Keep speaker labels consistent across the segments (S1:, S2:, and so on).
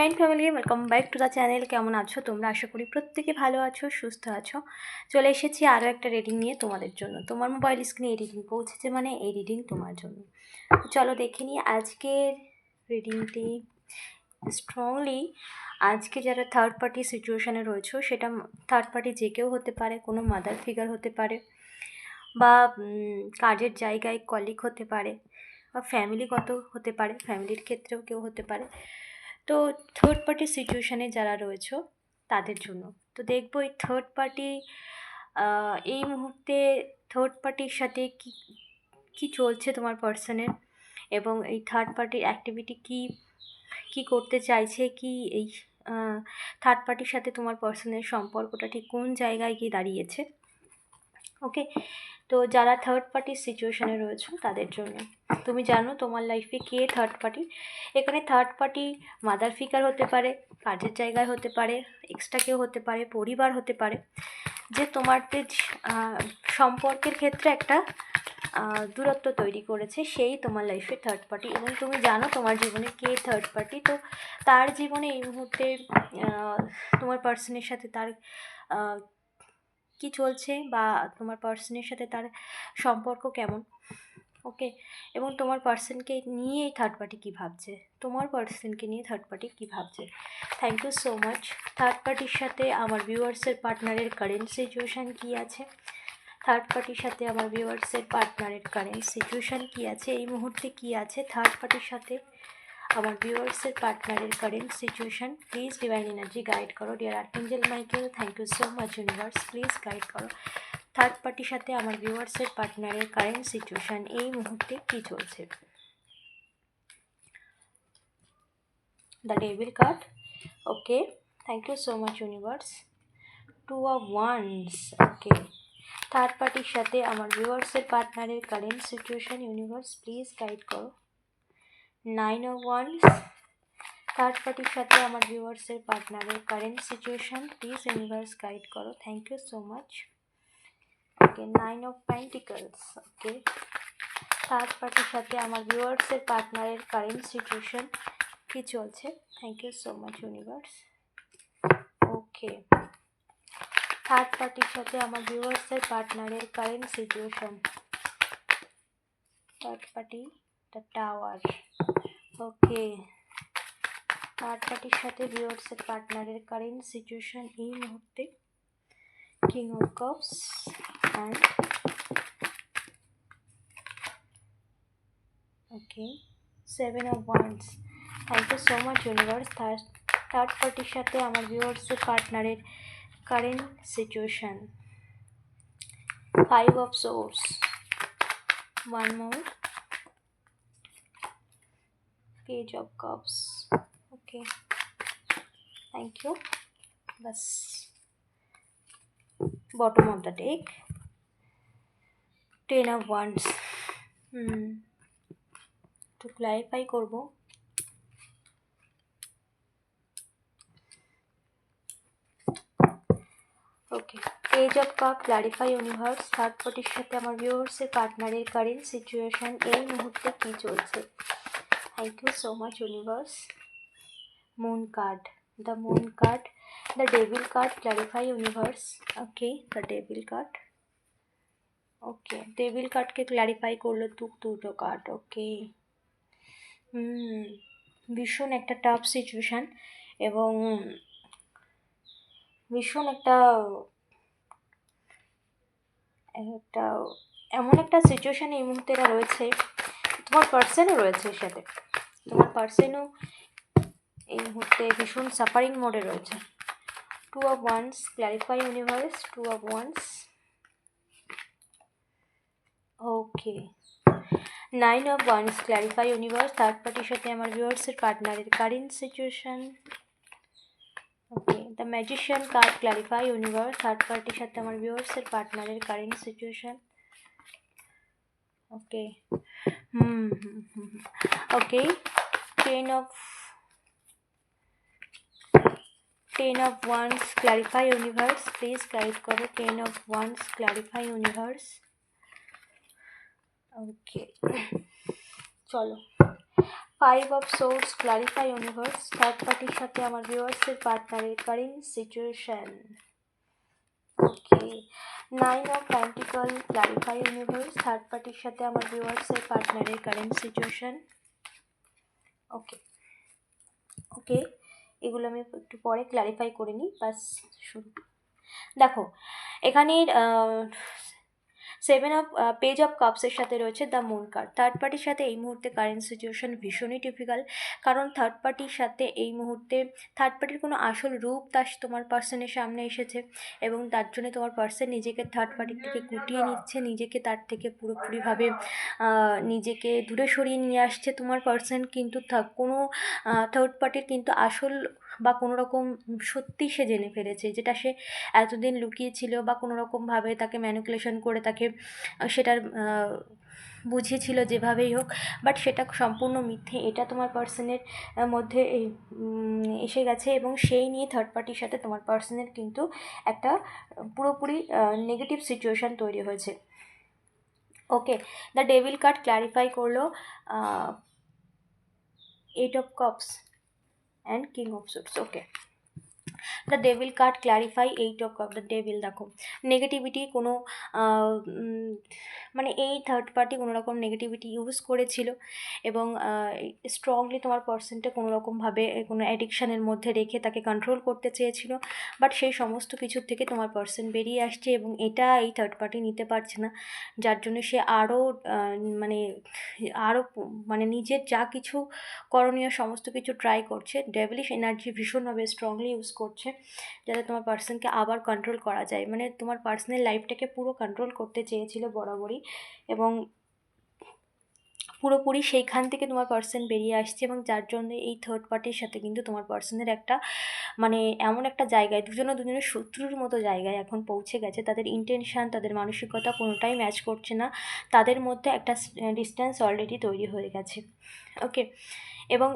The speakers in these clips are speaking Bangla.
S1: Joint family welcome back to the channel কেমন আছো? তোমরা আশা করি প্রত্যেকে ভালো আছো, সুস্থ আছো। চলে এসেছি আরও একটা রিডিং নিয়ে তোমাদের জন্য। তোমার মোবাইল স্ক্রিনে এই রিডিং পৌঁছেছে মানে এই রিডিং তোমার জন্য। চলো দেখে নিই আজকের রিডিংটি স্ট্রংলি আজকে যারা থার্ড পার্টি সিচুয়েশানে রয়েছো, সেটা থার্ড পার্টি যে কেউ হতে পারে, কোনো মাদার ফিগার হতে পারে বা কাজের জায়গায় কলিগ হতে পারে বা ফ্যামিলিগত হতে পারে ফ্যামিলির ক্ষেত্রেও কেউ হতে পারে। তো থার্ড পার্টি সিচুয়েশানে যারা রয়েছে, তাদের জন্য। তো দেখব এই থার্ড পার্টি এই মুহূর্তে থার্ড পার্টির সাথে কি কি চলছে তোমার পার্সনের এবং এই থার্ড পার্টির অ্যাক্টিভিটি কি কি করতে চাইছে, কি এই থার্ড পার্টির সাথে তোমার পার্সনের সম্পর্কটা ঠিক কোন জায়গায় গিয়ে দাঁড়িয়েছে? ওকে তো যারা থার্ড পার্টির সিচুয়েশানে রয়েছো তাদের জন্য। তুমি জানো তোমার লাইফে কে থার্ড পার্টি এখানে থার্ড পার্টি মাদার ফিগার হতে পারে, কাজের জায়গায় হতে পারে এক্সট্রা কেউ হতে পারে, পরিবার হতে পারে। যে তোমাদের সম্পর্কের ক্ষেত্রে একটা দূরত্ব তৈরি করেছে, সেই তোমার লাইফে থার্ড পার্টি এবং তুমি জানো তোমার জীবনে কে থার্ড পার্টি তো তার জীবনে এই মুহূর্তে তোমার পার্সনের সাথে তার কি চলছে বা তোমার পার্সনের সাথে তার সম্পর্ক কেমন? ওকে এবং তোমার পার্সনকে নিয়ে এই থার্ড পার্টি কী ভাবছে? তোমার পার্সনকে নিয়ে থার্ড পার্টি কী ভাবছে? Thank you so much third পার্টির সাথে আমার ভিউয়ার্সের পার্টনারের কারেন্ট সিচুয়েশান কী আছে? থার্ড পার্টির সাথে আমার ভিউয়ার্সের পার্টনারের কারেন্ট সিচুয়েশান কী আছে? এই মুহূর্তে কী আছে? থার্ড পার্টির সাথে আমার ভিউয়ার্সের পার্টনারের current situation please divine energy guide করো dear archangel Michael thank you so much universe please guide করো থার্ড পার্টির সাথে আমার ভিউয়ার্সের পার্টনারের কারেন্ট সিচুয়েশান এই মুহূর্তে কী চলছে? The devil card okay thank you so much universe two of wands okay third পার্টির সাথে আমার ভিউয়ার্সের পার্টনারের current situation universe please guide করো নাইন অফ ওয়ান্স থার্ড পার্টির সাথে আমার ভিউয়ার্সের পার্টনারের current situation please universe guide করো। Thank you so much okay nine of pentacles okay third পার্টির সাথে আমার ভিউয়ার্সের পার্টনারের কারেন্ট সিচুয়েশন কি চলছে? Thank you so much universe okay third পার্টির সাথে আমার ভিউয়ার্সের পার্টনারের current situation third party the tower okay third পার্টির সাথে ভিউয়ার্সের পার্টনারের কারেন্ট সিচুয়েশন এই মুহূর্তে king of cups and okay, seven of wands. Thank you so much universe third third পার্টির সাথে আমার ভিউয়ার্সের পার্টনারের current situation five of swords one more page of cups okay thank you bus bottom of the deck. Ten of wands hmm একটু ক্লারিফাই করব। Okay page of cup clarify universe third পার্টির সাথে আমার ভিউয়ার্সের পার্টনারের কারেন্ট সিচুয়েশান এই মুহূর্তে কী চলছে? Thank you so much universe moon card the moon card the devil card. Clarify, universe. Okay, the devil card. Okay devil কার্ডকে ক্ল্যারিফাই করল তুক দুটো কার্ড ওকে ভীষণ একটা টাফ সিচুয়েশান এবং ভীষণ একটা একটা এমন একটা সিচুয়েশান এই মুহূর্তে রয়েছে তোমার পার্সনও রয়েছে সাথে তোমার পার্সেনও এই মুহূর্তে ভীষণ সাফারিং মোডে রয়েছে। Two of wands clarify universe two of wands okay nine of wands clarify universe third পার্টির সাথে আমার ভিউয়ার্সের পার্টনারের current situation okay the magician card clarify universe third পার্টির সাথে আমার ভিউয়ার্সের পার্টনারের current situation okay hmm hmm okay ten of ten of wands clarify universe please guide করো ten of wands clarify universe okay চলো five of swords clarify universe third পার্টির সাথে আমার ভিউয়ার্সের পার্টনারের current situation okay nine of pentacle clarify universe third পার্টির সাথে আমার ভিউয়ার্সের পার্টনারের কারেন্ট সিচুয়েশান ওকে ওকে এগুলো আমি একটু পরে ক্লারিফাই করে নিই, বাস শুরু। দেখো এখানে সেভেন অফ পেজ অফ কাপসের সাথে রয়েছে দ্য মুন কার্ড থার্ড পার্টির সাথে এই মুহূর্তে কারেন্ট সিচুয়েশন ভীষণই ডিফিকাল্ট কারণ থার্ড পার্টির সাথে এই মুহূর্তে থার্ড পার্টির কোনো আসল রূপ তার তোমার পার্সনের সামনে এসেছে এবং তার জন্য তোমার পার্সন নিজেকে থার্ড পার্টির থেকে গুটিয়ে নিচ্ছে, নিজেকে তার থেকে পুরোপুরিভাবে নিজেকে দূরে সরিয়ে নিয়ে আসছে তোমার পার্সন কিন্তু কোনো থার্ড পার্টির কিন্তু আসল বা কোনো রকম সত্যি সে জেনে ফেলেছে, যেটা সে এতদিন লুকিয়েছিল বা কোনো রকমভাবে তাকে ম্যানিকুলেশন করে তাকে সেটার বুঝিয়েছিল যেভাবেই হোক বাট সেটা সম্পূর্ণ মিথ্যে। এটা তোমার পার্সনের মধ্যে এসে গেছে এবং সেই নিয়ে থার্ড পার্টির সাথে তোমার পার্সনের কিন্তু একটা পুরোপুরি নেগেটিভ সিচুয়েশান তৈরি হয়েছে। Okay the devil card clarify করল eight of cups and king of suits okay the devil card clarify eight of cup the devil দেখো নেগেটিভিটি কোনো মানে এই থার্ড পার্টি কোনো রকম নেগেটিভিটি ইউজ করেছিল এবং স্ট্রংলি তোমার পার্সনটা কোনো রকমভাবে কোনো অ্যাডিকশানের মধ্যে রেখে তাকে কন্ট্রোল করতে চেয়েছিল। বাট সেই সমস্ত কিছুর থেকে তোমার পার্সন বেরিয়ে আসছে এবং এটা এই থার্ড পার্টি নিতে পারছে না। যার জন্য সে আরও মানে আরও মানে নিজের যা কিছু করণীয় সমস্ত কিছু ট্রাই করছে। ডেভিলিশ এনার্জি ভীষণভাবে স্ট্রংলি ইউজ করছে যাতে তোমার পার্সনকে আবার কন্ট্রোল করা যায়। মানে তোমার পার্সোনাল লাইফটাকে পুরো কন্ট্রোল করতে চেয়েছিল বরাবরই এবং পুরোপুরি সেইখান থেকে তোমার পার্সন বেরিয়ে আসছে এবং যার জন্য এই থার্ড পার্টির সাথে কিন্তু তোমার পার্সনের একটা মানে এমন একটা জায়গায়, দুজনে দুজনের শত্রুর মতো জায়গায় এখন পৌঁছে গেছে। তাদের ইন্টেনশান তাদের মানসিকতা কোনোটাই ম্যাচ করছে না। তাদের মধ্যে একটা ডিস্ট্যান্স অলরেডি তৈরি হয়ে গেছে। ওকে এবং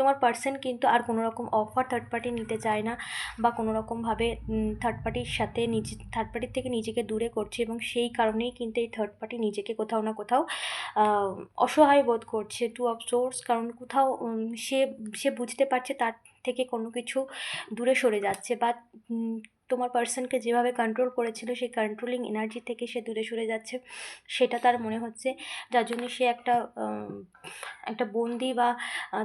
S1: তোমার পার্সন কিন্তু আর কোনো রকম অফার থার্ড পার্টি নিতে চায় না বা কোনো রকমভাবে থার্ড পার্টির সাথে নিজে থার্ড পার্টির থেকে নিজেকে দূরে করছে এবং সেই কারণেই কিন্তু এই থার্ড পার্টি নিজেকে কোথাও না কোথাও অসহায় বোধ করছে টু অফ সোর্স কারণ কোথাও সে সে বুঝতে পারছে তার থেকে কোনো কিছু দূরে সরে যাচ্ছে বা তোমার পার্সনকে যেভাবে কন্ট্রোল করেছিল, সেই কন্ট্রোলিং এনার্জি থেকে সে দূরে সরে যাচ্ছে। সেটা তার মনে হচ্ছে। যার জন্য সে একটা একটা বন্দি বা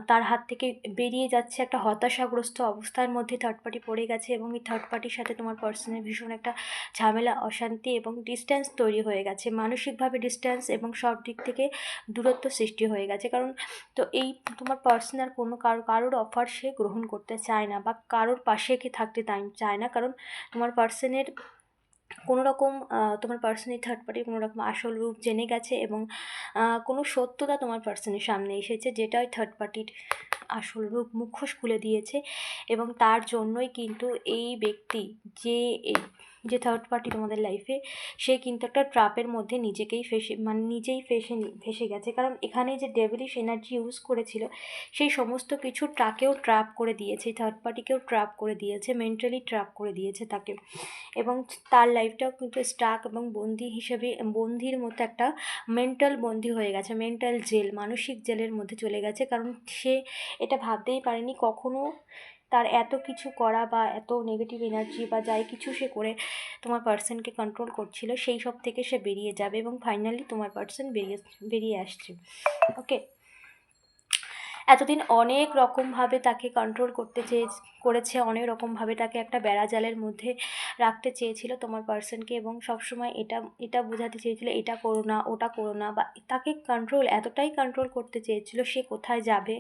S1: তার হাত থেকে বেরিয়ে যাচ্ছে একটা হতাশাগ্রস্ত অবস্থার মধ্যে থার্ড পার্টি পড়ে গেছে এবং এই থার্ড পার্টির সাথে তোমার পার্সনের ভীষণ একটা ঝামেলা, অশান্তি এবং ডিস্ট্যান্স তৈরি হয়ে গেছে। মানসিকভাবে ডিস্ট্যান্স এবং সব দিক থেকে দূরত্ব সৃষ্টি হয়ে গেছে। কারণ, তো এই তোমার পার্সোনাল কোনো কারও, কারোর অফার সে গ্রহণ করতে চায় না বা কারোর পাশে কি থাকতে চায় না। কারণ তোমার পার্সনের কোনো রকম তোমার পার্সনের থার্ড পার্টি কোনো রকম আসল রূপ জেনে গেছে এবং কোনো সত্যতা তোমার পার্সনের সামনে এসেছে যেটা ওই থার্ড পার্টির আসল রূপ মুখোশ খুলে দিয়েছে এবং তার জন্যই কিন্তু এই ব্যক্তি যে যে থার্ড পার্টি তোমাদের লাইফে সে কিন্তু একটা ট্রাপের মধ্যে নিজেকেই ফেসে মানে নিজেই ফেসে ফেসে গেছে। কারণ এখানে যে ডেভিলিশ এনার্জি ইউজ করেছিল, সেই সমস্ত কিছু ট্রাকেও ট্র্যাপ করে দিয়েছে থার্ড পার্টিকেও ট্র্যাপ করে দিয়েছে মেন্টালি ট্র্যাপ করে দিয়েছে তাকে। এবং তার লাইফটাও কিন্তু স্টাক এবং বন্দি হিসেবে, বন্দির মতো একটা মেন্টাল বন্দি হয়ে গেছে মেন্টাল জেল মানসিক জেলের মধ্যে চলে গেছে। কারণ সে এটা ভাবতেই পারেনি কখনো তার এত কিছু করা বা এত নেগেটিভ এনার্জি বা যাই কিছু সে করে তোমার পার্সনকে কন্ট্রোল করছিল, সেই সব থেকে সে বেরিয়ে যাবে এবং ফাইনালি তোমার পার্সন বেরিয়ে বেরিয়ে আসছে। ওকে এতদিন অনেক রকমভাবে তাকে কন্ট্রোল করতে চেয়ে করেছে, অনেক রকমভাবে তাকে একটা বেড়া জালের মধ্যে রাখতে চেয়েছিল তোমার পার্সনকে এবং সবসময় এটা এটা বোঝাতে চেয়েছিল, এটা করো না, ওটা করো না বা তাকে কন্ট্রোল এতটাই কন্ট্রোল করতে চেয়েছিল সে কোথায় যাবে,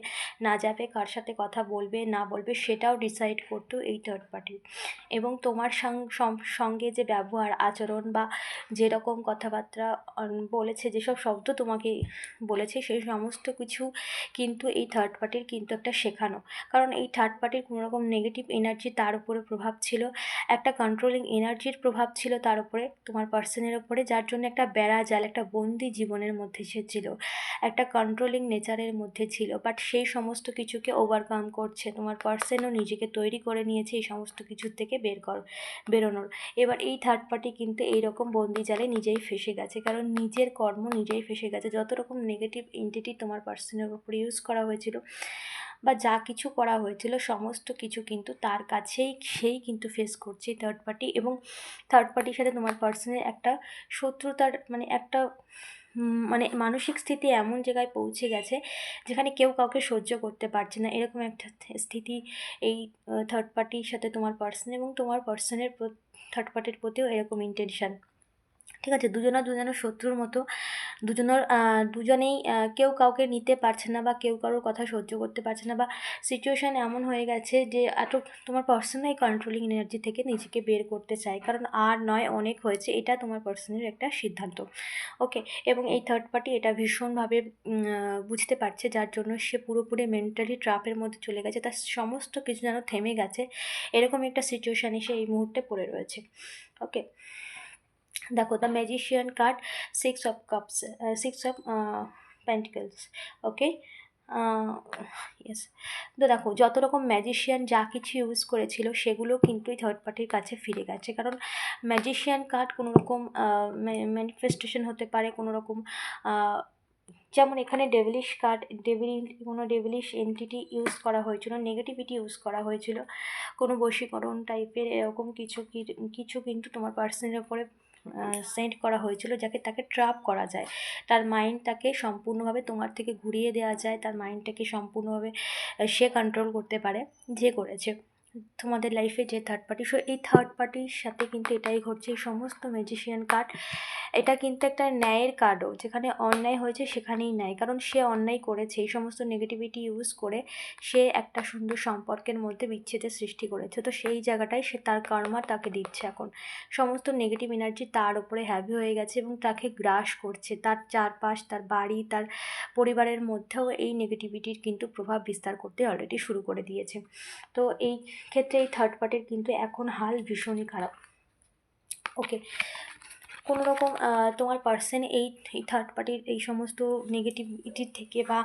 S1: না যাবে, কার সাথে কথা বলবে, না বলবে সেটাও ডিসাইড করতো এই থার্ড পার্টি এবং তোমার সঙ্গে যে ব্যবহার, আচরণ বা যেরকম কথাবার্তা বলেছে, যেসব শব্দ তোমাকে বলেছে সেই সমস্ত কিছু কিন্তু এই থার্ড পার্টির কিন্তু একটা শেখানো। কারণ এই থার্ড পার্টির কোনো রকম নেগেটিভ এনার্জি তার উপরে প্রভাব ছিল, একটা কন্ট্রোলিং এনার্জির প্রভাব ছিল তার উপরে, তোমার পার্সনের উপরে, যার জন্য একটা বেড়া জাল একটা বন্দি জীবনের মধ্যে সে ছিল, একটা কন্ট্রোলিং নেচারের মধ্যে ছিল। বাট সেই সমস্ত কিছুকে ওভারকাম করছে, তোমার পার্সনও নিজেকে তৈরি করে নিয়েছে এই সমস্ত কিছুর থেকে বের কর, বেরোনোর। এবার এই থার্ড পার্টি কিন্তু এইরকম বন্দি জালে নিজেই ফেসে গেছে, কারণ নিজের কর্ম নিজেই ফেসে গেছে। যত রকম নেগেটিভ এন্টিটি তোমার পার্সনের উপরে ইউজ করা হয়েছিল বা যা কিছু করা হয়েছিল, সমস্ত কিছু কিন্তু তার কাছেই, সেই কিন্তু ফেস করছে থার্ড পার্টি এবং থার্ড পার্টির সাথে তোমার পার্সনের একটা শত্রুতার মানে একটা মানে মানসিক স্থিতি এমন জায়গায় পৌঁছে গেছে যেখানে কেউ কাউকে সহ্য করতে পারছে না। এরকম একটা স্থিতি এই থার্ড পার্টির সাথে তোমার পার্সন এবং তোমার পার্সনের থার্ড পার্টির প্রতিও এরকম ইন্টেনশন ঠিক আছে, দুজনা দুজনের শত্রুর মতো, দুজনের দুজনেই কেউ কাউকে নিতে পারছে না বা কেউ কারোর কথা সহ্য করতে পারছে না বা সিচুয়েশান এমন হয়ে গেছে যে, এত তোমার পার্সোনাল কন্ট্রোলিং এনার্জি থেকে নিজেকে বের করতে চায়। কারণ আর নয়, অনেক হয়েছে, এটা তোমার পার্সনের একটা সিদ্ধান্ত। ওকে এবং এই থার্ড পার্টি এটা ভীষণভাবে বুঝতে পারছে, যার জন্য সে পুরোপুরি মেন্টালি ট্রাপের মধ্যে চলে গেছে, তার সমস্ত কিছু যেন থেমে গেছে, এরকম একটা সিচুয়েশানে সে এই মুহূর্তে পড়ে রয়েছে। ওকে দেখো the magician card six of cups six of pentacles okay yes তো দেখো, যত রকম ম্যাজিশিয়ান যা কিছু ইউজ করেছিল, সেগুলো কিন্তু থার্ড পার্টির কাছে ফিরে গেছে। কারণ ম্যাজিশিয়ান কার্ড কোনো রকম ম্যানিফেস্টেশন হতে পারে, কোনো রকম যেমন এখানে ডেভিলিশ কার্ড ডেভিল কোনো ডেভিলিশ এন্টিটি ইউজ করা হয়েছিল নেগেটিভিটি ইউজ করা হয়েছিল। কোনো বশীকরণ টাইপের এরকম কিছু কিছু কিন্তু তোমার পার্সনের ওপরে সেন্ড করা হয়েছিল যাকে তাকে ট্রাপ করা যায়। তার মাইন্ডটাকে সম্পূর্ণভাবে তোমার থেকে ঘুরিয়ে দেওয়া যায়, তার মাইন্ডটাকে সম্পূর্ণভাবে সে কন্ট্রোল করতে পারে, যে করেছে। তোমাদের লাইফে যে থার্ড পার্টি সো এই থার্ড পার্টির সাথে কিন্তু এটাই ঘটছে, এই সমস্ত ম্যাজিশিয়ান কার্ড এটা কিন্তু একটা ন্যায়ের কার্ডও যেখানে অন্যায় হয়েছে সেখানেই ন্যায়, কারণ সে অন্যায় করেছে, এই সমস্ত নেগেটিভিটি ইউজ করে সে একটা সুন্দর সম্পর্কের মধ্যে বিচ্ছেদের সৃষ্টি করেছে, তো সেই জায়গাটায় সে তার কর্মা তাকে দিচ্ছে এখন। সমস্ত নেগেটিভ এনার্জি তার উপরে হ্যাভি হয়ে গেছে এবং তাকে গ্রাস করছে, তার চারপাশ, তার বাড়ি, তার পরিবারের মধ্যেও এই নেগেটিভিটির কিন্তু প্রভাব বিস্তার করতে অলরেডি শুরু করে দিয়েছে। তো এই ক্ষেত্রে এই থার্ড পার্টির কিন্তু এখন হাল ভীষণই খারাপ। ওকে কোনো রকম তোমার পার্সন এই থার্ড পার্টির এই সমস্ত নেগেটিভিটির থেকে বা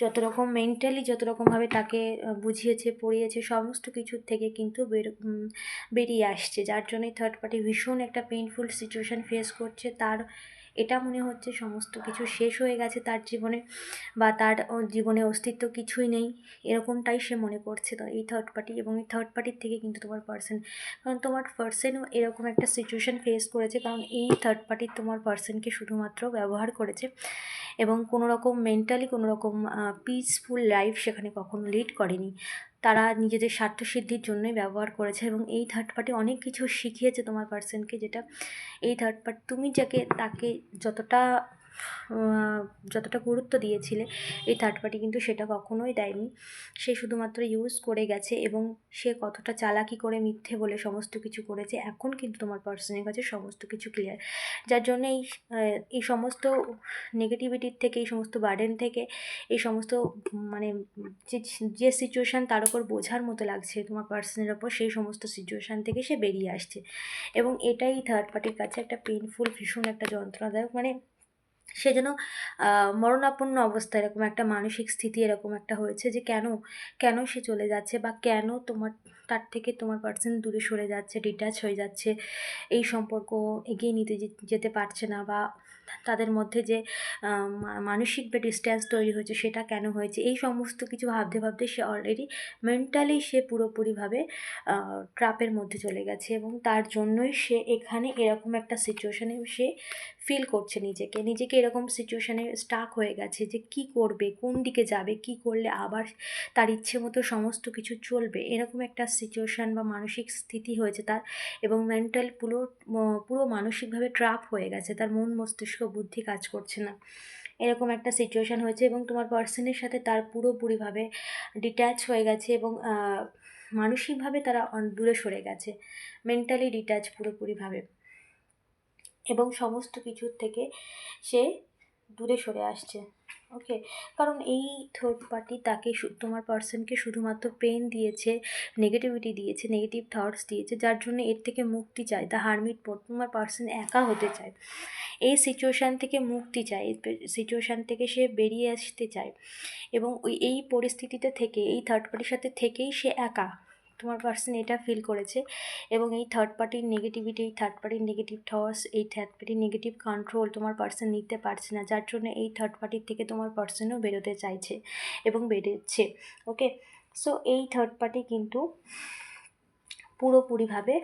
S1: যত রকম মেন্টালি যত রকমভাবে তাকে বুঝিয়েছে, পড়িয়েছে, সমস্ত কিছুর থেকে কিন্তু বের বেরিয়ে আসছে। যার জন্যই থার্ড পার্টি ভীষণ একটা পেইনফুল সিচুয়েশান ফেস করছে। তার এটা মনে হচ্ছে সমস্ত কিছু শেষ হয়ে গেছে তার জীবনে বা তার জীবনে অস্তিত্ব কিছুই নেই। এরকমটাই সে মনে করছে তো, এই থার্ড পার্টি এবং এই থার্ড পার্টির থেকে কিন্তু তোমার পার্সন কারণ তোমার পার্সনও এরকম একটা সিচুয়েশান ফেস করেছে, কারণ এই থার্ড পার্টি তোমার পার্সনকে শুধুমাত্র ব্যবহার করেছে এবং কোনো রকম মেন্টালি কোনো রকম পিসফুল লাইফ সেখানে কখনো লিড করেনি। তারা নিজেদের স্বার্থ সিদ্ধির জন্যই ব্যবহার করেছে এবং এই থার্ড পার্টি অনেক কিছু শিখিয়েছে তোমার পার্সনকে যেটা, এই থার্ড পার্টি তুমি যাকে, তাকে যতটা যতটা গুরুত্ব দিয়েছিলে, এই থার্ড পার্টি কিন্তু সেটা কখনোই দেয়নি। সে শুধুমাত্র ইউজ করে গেছে এবং সে কতটা চালাকি করে মিথ্যে বলে সমস্ত কিছু করেছে, এখন কিন্তু তোমার পার্সনের কাছে সমস্ত কিছু ক্লিয়ার যার জন্য এই এই সমস্ত নেগেটিভিটির থেকে, এই সমস্ত বার্ডেন থেকে, এই সমস্ত মানে যে সিচুয়েশান তার উপর বোঝার মতো লাগছে তোমার পার্সনের ওপর সেই সমস্ত সিচুয়েশান থেকে সে বেরিয়ে আসছে। এবং এটাই থার্ড পার্টির কাছে একটা পেইনফুল ভীষণ একটা যন্ত্রণাদায়ক মানে সে যেন মরণাপন্ন অবস্থা এরকম একটা মানসিক স্থিতি এরকম একটা হয়েছে যে কেন কেন সে চলে যাচ্ছে বা কেন তোমার, তার থেকে তোমার পার্সন দূরে সরে যাচ্ছে ডিটাচ হয়ে যাচ্ছে, এই সম্পর্ক এগিয়ে নিতে যেতে পারছে না বা তাদের মধ্যে যে মানসিক বা ডিস্ট্যান্স তৈরি হয়েছে সেটা কেন হয়েছে, এই সমস্ত কিছু ভাবতে ভাবতে সে অলরেডি মেন্টালি সে পুরোপুরিভাবে ট্রাপের মধ্যে চলে গেছে এবং তার জন্যই সে এখানে এরকম একটা সিচুয়েশানে সে ফিল করছে নিজেকে। নিজেকে এরকম সিচুয়েশানে স্টাক হয়ে গেছে যে কি করবে, কোন দিকে যাবে, কি করলে আবার তার ইচ্ছে মতো সমস্ত কিছু চলবে। এরকম একটা সিচুয়েশান বা মানসিক স্থিতি হয়েছে তার এবং মেন্টাল পুরো পুরো মানসিকভাবে ট্রাপ হয়ে গেছে। তার মন মস্তিষ্ক বুদ্ধি কাজ করছে না। এরকম একটা সিচুয়েশান হয়েছে এবং তোমার পার্সনের সাথে তার পুরোপুরিভাবে ডিট্যাচ হয়ে গেছে এবং মানসিকভাবে তারা দূরে সরে গেছে। মেন্টালি ডিট্যাচ পুরোপুরিভাবে। এবং সমস্ত কিছুর থেকে সে দূরে সরে আসছে ওকে কারণ এই থার্ড পার্টি তাকে তোমার পার্সনকে শুধুমাত্র পেন দিয়েছে নেগেটিভিটি দিয়েছে নেগেটিভ থটস দিয়েছে, যার জন্য এর থেকে মুক্তি চায় দ্য হারমিট পোর্ট তোমার পার্সন একা হতে চায়। এই সিচুয়েশান থেকে মুক্তি চায়, এই সিচুয়েশান থেকে সে বেরিয়ে আসতে চায় এবং ওই, এই পরিস্থিতিতে থেকে, এই থার্ড পার্টির সাথে থেকেই সে একা। তোমার পার্সন এটা ফিল করেছে এবং এই থার্ড পার্টির নেগেটিভিটি এই থার্ড পার্টির নেগেটিভ থটস এই থার্ড পার্টির নেগেটিভ কন্ট্রোল তোমার পার্সন নিতে পারছে না। যার জন্য এই থার্ড পার্টির থেকে তোমার পার্সনও বেরোতে চাইছে এবং বেরোচ্ছে ওকে সো এই থার্ড পার্টি কিন্তু পুরোপুরিভাবে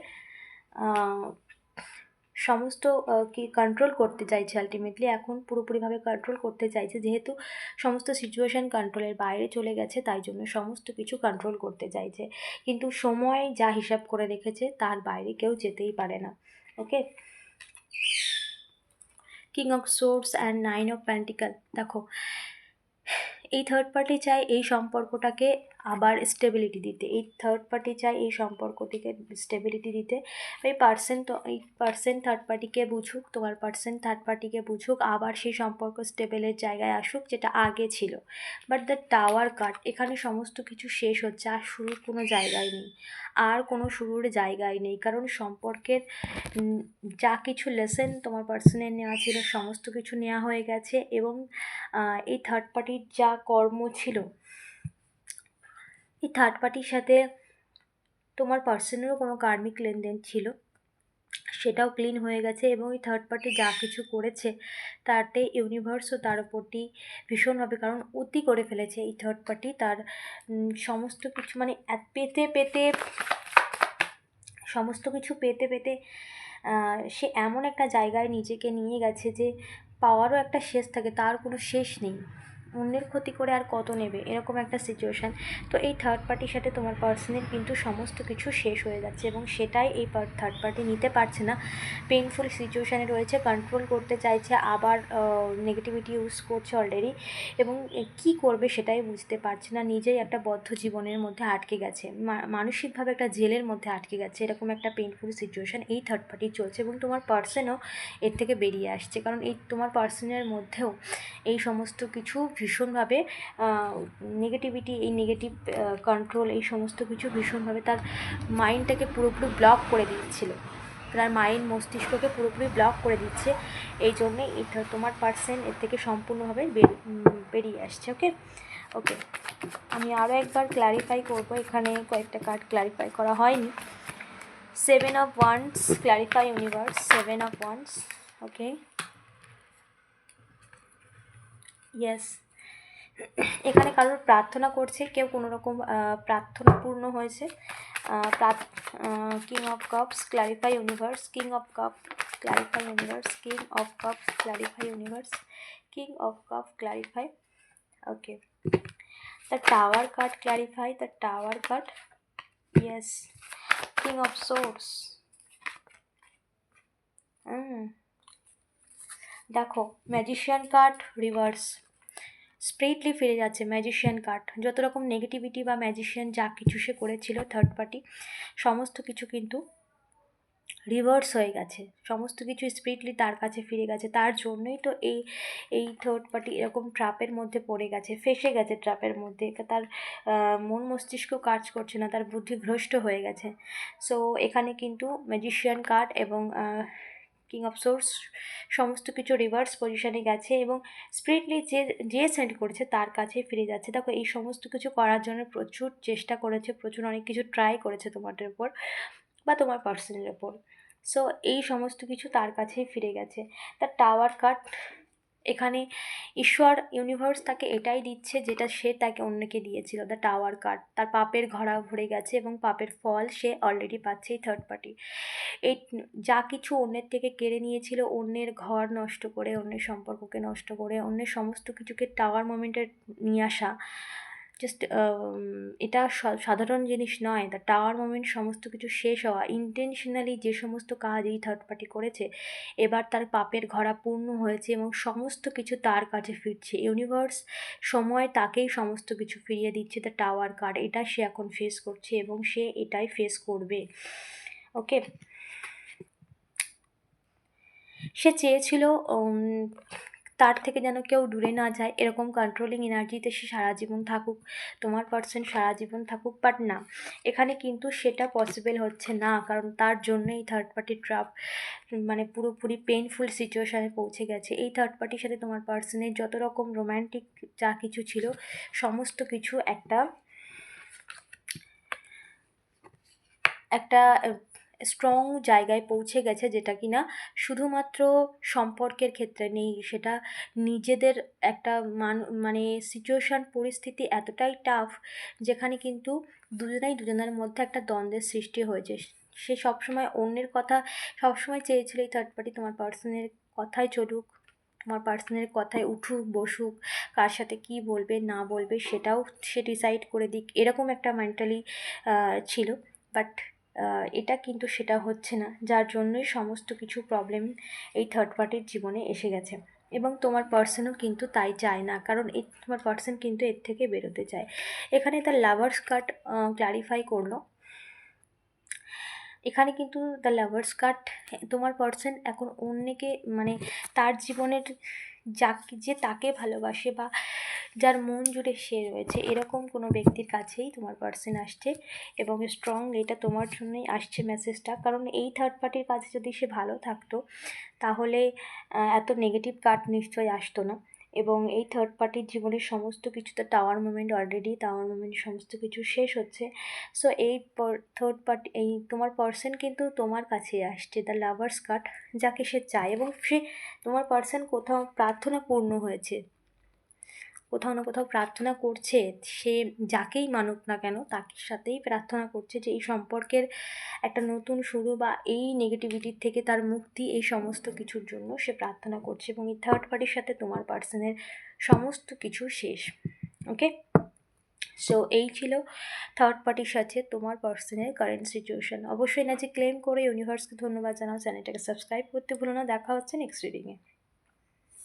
S1: সমস্ত কি কন্ট্রোল করতে চাইছে আলটিমেটলি এখন পুরোপুরিভাবে কন্ট্রোল করতে চাইছে, যেহেতু সমস্ত সিচুয়েশান কন্ট্রোলের বাইরে চলে গেছে, তাই জন্য সমস্ত কিছু কন্ট্রোল করতে চাইছে। কিন্তু সময় যা হিসাব করে রেখেছে, তার বাইরে কেউ যেতেই পারে না okay king of swords and nine of pentacles দেখো, এই থার্ড পার্টি চায় এই সম্পর্কটাকে আবার স্টেবিলিটি দিতে। এই থার্ড পার্টি চায় এই সম্পর্কটিকে স্টেবিলিটি দিতে। এই পার্সেন্ট এই পার্সেন্ট থার্ড পার্টিকে বুঝুক, তোমার পার্সেন্ট থার্ড পার্টিকে বুঝুক, আবার সেই সম্পর্ক স্টেবেলের জায়গায় আসুক, যেটা আগে ছিল। বাট দ্য টাওয়ার কাট এখানে সমস্ত কিছু শেষ হচ্ছে, আর শুরুর কোনো জায়গায় নেই। আর কোনো শুরুর জায়গায় নেই, কারণ সম্পর্কের যা কিছু লেসেন তোমার পার্সনের নেওয়া ছিল, সমস্ত কিছু নেওয়া হয়ে গেছে এবং এই থার্ড পার্টির যা কর্ম ছিল এই থার্ড পার্টির সাথে তোমার পার্সনেরও কোনো কার্মিক লেনদেন ছিল, সেটাও ক্লিন হয়ে গেছে এবং এই থার্ড পার্টি যা কিছু করেছে, তাতে ইউনিভার্সও তার ওপরটি ভীষণভাবে কারণ অতি করে ফেলেছে এই থার্ড পার্টি তার সমস্ত কিছু মানে পেতে পেতে, সমস্ত কিছু পেতে পেতে সে এমন একটা জায়গায় নিজেকে নিয়ে গেছে যে পাওয়ারও একটা শেষ থাকে, তার কোনো শেষ নেই। অন্যের ক্ষতি করে আর কত নেবে? এরকম একটা সিচুয়েশান তো এই থার্ড পার্টির সাথে তোমার পার্সনের কিন্তু সমস্ত কিছু শেষ হয়ে যাচ্ছে এবং সেটাই এই থার্ড পার্টি নিতে পারছে না। পেনফুল সিচুয়েশানে রয়েছে কন্ট্রোল করতে চাইছে, আবার নেগেটিভিটি ইউজ করছে অলরেডি এবং কী করবে সেটাই বুঝতে পারছে না। নিজেই একটা বদ্ধ জীবনের মধ্যে আটকে গেছে। মানসিকভাবে একটা জেলের মধ্যে আটকে গেছে। এরকম একটা পেনফুল সিচুয়েশান এই থার্ড পার্টি চলছে এবং তোমার পার্সনও এর থেকে বেরিয়ে আসছে। কারণ এই তোমার পার্সনের মধ্যেও এই সমস্ত কিছু ভীষণভাবে নেগেটিভিটি এই নেগেটিভ কন্ট্রোল এই সমস্ত কিছু ভীষণভাবে তার মাইন্ডটাকে পুরোপুরি ব্লক করে দিচ্ছিল। তার মাইন্ড মস্তিষ্ককে পুরোপুরি ব্লক করে দিচ্ছে। এই জন্যে এটা তোমার পার্সন এর থেকে সম্পূর্ণভাবে বের- বেরিয়ে আসছে ওকে ওকে আমি আরও একবার ক্লারিফাই করব, এখানে কয়েকটা কার্ড ক্লারিফাই করা হয়নি। Seven of wands clarify universe seven of wands okay yes এখানে কারোর প্রার্থনা করছে, কেউ কোনো রকম প্রার্থনা পূর্ণ হয়েছে। King of cups clarify universe king of cup clarify universe king of cup clarify universe king of cup clarify okay the tower card clarify the tower card yes king of swords দেখো ম্যাজিশিয়ান কার্ড রিভার্স স্প্রেটলি ফিরে যাচ্ছে ম্যাজিশিয়ান কার্ড যত রকম নেগেটিভিটি বা ম্যাজিশিয়ান যা কিছু সে করেছিল থার্ড পার্টি সমস্ত কিছু কিন্তু রিভার্স হয়ে গেছে। সমস্ত কিছু স্পিডলি তার কাছে ফিরে গেছে। তার জন্যই তো এই এই থার্ড পার্টি এরকম ট্রাপের মধ্যে পড়ে গেছে, ফেসে গেছে ট্রাপের মধ্যে। তার মন মস্তিষ্ক কাজ করছে না, তার বুদ্ধি ভ্রষ্ট হয়ে গেছে। সো এখানে কিন্তু ম্যাজিশিয়ান কার্ড এবং কিং অফ সোর্স সমস্ত কিছু রিভার্স পজিশনে গেছে এবং স্প্রিটলি যে যে সেন্ড করেছে তার কাছে ফিরে যাচ্ছে। দেখো, এই সমস্ত কিছু করার জন্য প্রচুর চেষ্টা করেছে, প্রচুর অনেক কিছু ট্রাই করেছে তোমাদের উপর বা তোমার পার্সনের ওপর সো এই সমস্ত কিছু তার কাছেই ফিরে গেছে। তার টাওয়ার কাট এখানে ঈশ্বর ইউনিভার্স তাকে এটাই দিচ্ছে যেটা সে তাকে অন্যকে দিয়েছিল দ্য টাওয়ার কার্ড তার পাপের ঘোড়া ভরে গেছে এবং পাপের ফল সে অলরেডি পাচ্ছে এই থার্ড পার্টি এই যা কিছু অন্যের থেকে কেড়ে নিয়েছিল, অন্যের ঘর নষ্ট করে, অন্যের সম্পর্ককে নষ্ট করে, অন্যের সমস্ত কিছুকে টাওয়ার মোমেন্টে নিয়ে আসা জাস্ট এটা সাধারণ জিনিস নয়। দ্য টাওয়ার মোমেন্ট সমস্ত কিছু শেষ হওয়া ইন্টেনশনালি যে সমস্ত কাজ এই থার্ড পার্টি করেছে, এবার তার পাপের ঘরা পূর্ণ হয়েছে এবং সমস্ত কিছু তার কাছে ফিরছে। ইউনিভার্স সময় তাকেই সমস্ত কিছু ফিরিয়ে দিচ্ছে দ্য টাওয়ার কার্ড এটা সে এখন ফেস করছে এবং সে এটাই ফেস করবে। ওকে সে চেয়েছিল তার থেকে যেন কেউ দূরে না যায়, এরকম কন্ট্রোলিং এনার্জিতে সে সারা জীবন থাকুক। তোমার পার্সন সারা জীবন থাকুক বাট না। এখানে কিন্তু সেটা পসিবল হচ্ছে না, কারণ তার জন্যই থার্ড পার্টি ট্রাপ মানে পুরোপুরি পেনফুল সিচুয়েশানে পৌঁছে গেছে। এই থার্ড পার্টির সাথে তোমার পার্সনের যত রকম রোম্যান্টিক যা কিছু ছিল, সমস্ত কিছু একটা একটা স্ট্রং জায়গায় পৌঁছে গেছে যেটা কিনা শুধুমাত্র সম্পর্কের ক্ষেত্রে নেই। সেটা নিজেদের একটা মান মানে সিচুয়েশান পরিস্থিতি এতটাই টাফ যেখানে কিন্তু দুজনেই দুজনের মধ্যে একটা দ্বন্দ্বের সৃষ্টি হয়েছে। সে সবসময় অন্যের কথা সবসময় চেয়েছিল এই থার্ড পার্টি তোমার পার্সনের কথায় চলুক, তোমার পার্সনের কথায় উঠুক, বসুক, কার সাথে কী বলবে, না বলবে সেটাও সে ডিসাইড করে দিক। এরকম একটা মেন্টালি ছিল। বাট এটা কিন্তু সেটা হচ্ছে না। যার জন্যই সমস্ত কিছু প্রবলেম এই থার্ড পার্টির জীবনে এসে গেছে। এবং তোমার পার্সনও কিন্তু তাই চায় না। কারণ এই তোমার পার্সন কিন্তু এর থেকে বেরোতে চায়। এখানে তার লাভার্স কার্ড ক্লারিফাই করল। এখানে কিন্তু দ্য লাভার্স কার্ড তোমার পার্সন এখন অন্যকে মানে তার জীবনের যাকে, যে তাকে ভালোবাসে বা যার মন জুড়ে সে রয়েছে। এরকম কোনো ব্যক্তির কাছেই তোমার পার্সন আসছে এবং স্ট্রং এটা তোমার জন্যই আসছে মেসেজটা কারণ এই থার্ড পার্টির কাছে যদি সে ভালো থাকতো, তাহলে এত নেগেটিভ কার্ড নিশ্চয়ই আসতো না। এবং এই থার্ড পার্টির জীবনের সমস্ত কিছুতে tower movement already tower movement সমস্ত কিছু শেষ হচ্ছে। সো এই থার্ড পার্টি এই তোমার পার্সন কিন্তু তোমার কাছেই আসছে দ্য লাভার্স কার্ড যাকে সে চায়। এবং সে তোমার পার্সন কোথাও প্রার্থনা পূর্ণ হয়েছে। কোথাও না কোথাও প্রার্থনা করছে, সে যাকেই মানুক না কেন তাকে সাথেই প্রার্থনা করছে যে এই সম্পর্কের একটা নতুন শুরু বা এই নেগেটিভিটির থেকে তার মুক্তি, এই সমস্ত কিছুর জন্য সে প্রার্থনা করছে এবং এই থার্ড পার্টির সাথে তোমার পার্সনের সমস্ত কিছু শেষ ওকে সো এই ছিল থার্ড পার্টির সাথে তোমার পার্সনের কারেন্ট সিচুয়েশন অবশ্যই না যে ক্লেম করে ইউনিভার্সকে ধন্যবাদ জানাও চ্যানেলটাকে সাবস্ক্রাইব করতে ভুলো না, দেখা হচ্ছে নেক্সট রিডিংয়ে